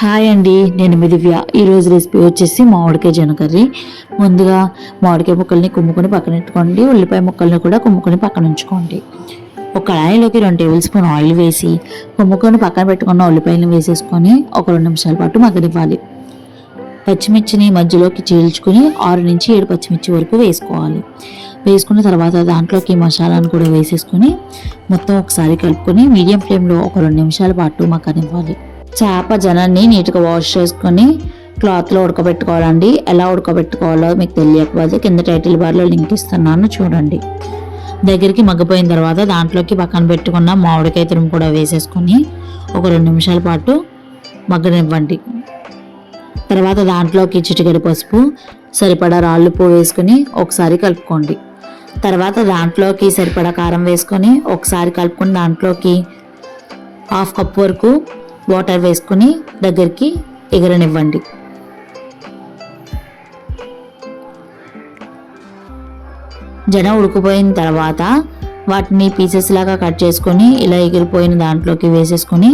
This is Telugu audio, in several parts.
హాయ్ అండి నేను మిదివ్య. ఈరోజు రెసిపీ వచ్చేసి మామిడికాయ జన కర్రీ ముందుగా మామిడికాయ ముక్కల్ని కుమ్ముకొని పక్కన పెట్టుకోండి. ఉల్లిపాయ ముక్కల్ని కూడా కుమ్ముకొని పక్కన ఉంచుకోండి. ఒక కళాయిలోకి రెండు టేబుల్ స్పూన్ ఆయిల్ వేసి కుమ్ముకొని పక్కన పెట్టుకున్న ఉల్లిపాయలను వేసేసుకొని ఒక రెండు నిమిషాల పాటు మగ్గనివ్వాలి. పచ్చిమిర్చిని మధ్యలోకి చీల్చుకుని ఆరు నుంచి ఏడు పచ్చిమిర్చి వరకు వేసుకోవాలి. వేసుకున్న తర్వాత దాంట్లోకి మసాలాను కూడా వేసేసుకొని మొత్తం ఒకసారి కలుపుకొని మీడియం ఫ్లేమ్లో ఒక రెండు నిమిషాల పాటు మగ్గనివ్వాలి. చేప జనాన్ని నీట్గా వాష్ చేసుకొని క్లాత్లో ఉడకబెట్టుకోవాలండి. ఎలా ఉడకబెట్టుకోవాలో మీకు తెలియకపోతే కింద టైటిల్ బార్లో లింక్ ఇస్తున్నాను చూడండి. దగ్గరికి మగ్గిపోయిన తర్వాత దాంట్లోకి పక్కన పెట్టుకున్న మామిడికాయ తురుము కూడా వేసేసుకొని ఒక రెండు నిమిషాల పాటు మగ్గనివ్వండి. తర్వాత దాంట్లోకి చిటికెడు పసుపు సరిపడా రాళ్ళు పువ్వు వేసుకుని ఒకసారి కలుపుకోండి. తర్వాత దాంట్లోకి సరిపడా కారం వేసుకొని ఒకసారి కలుపుకొని దాంట్లోకి హాఫ్ కప్ వరకు వాటర్ వేసుకుని దగ్గరికి ఎగరనివ్వండి. జనం ఉడికిపోయిన తర్వాత వాటిని పీసెస్ లాగా కట్ చేసుకొని ఇలా ఎగిరిపోయిన దాంట్లోకి వేసేసుకొని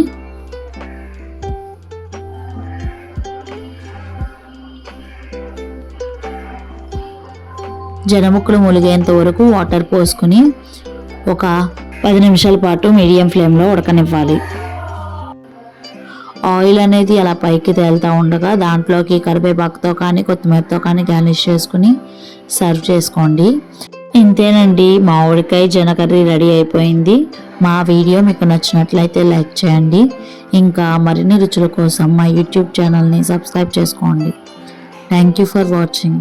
జనముక్కలు ములిగేంత వరకు వాటర్ పోసుకుని ఒక పది నిమిషాల పాటు మీడియం ఫ్లేమ్లో ఉడకనివ్వాలి. ఆయిల్ అనేది అలా పైకి తేలుతూ ఉండగా దాంట్లోకి కరివేపాకుతో కానీ కొత్తిమీరతో కానీ గార్నిష్ చేసుకుని సర్వ్ చేసుకోండి. ఇంతేనండి మామిడికాయ జనకర్రీ రెడీ అయిపోయింది. మా వీడియో మీకు నచ్చినట్లయితే లైక్ చేయండి. ఇంకా మరిన్ని రుచుల కోసం మా యూట్యూబ్ ఛానల్ని సబ్స్క్రైబ్ చేసుకోండి. Thank you for watching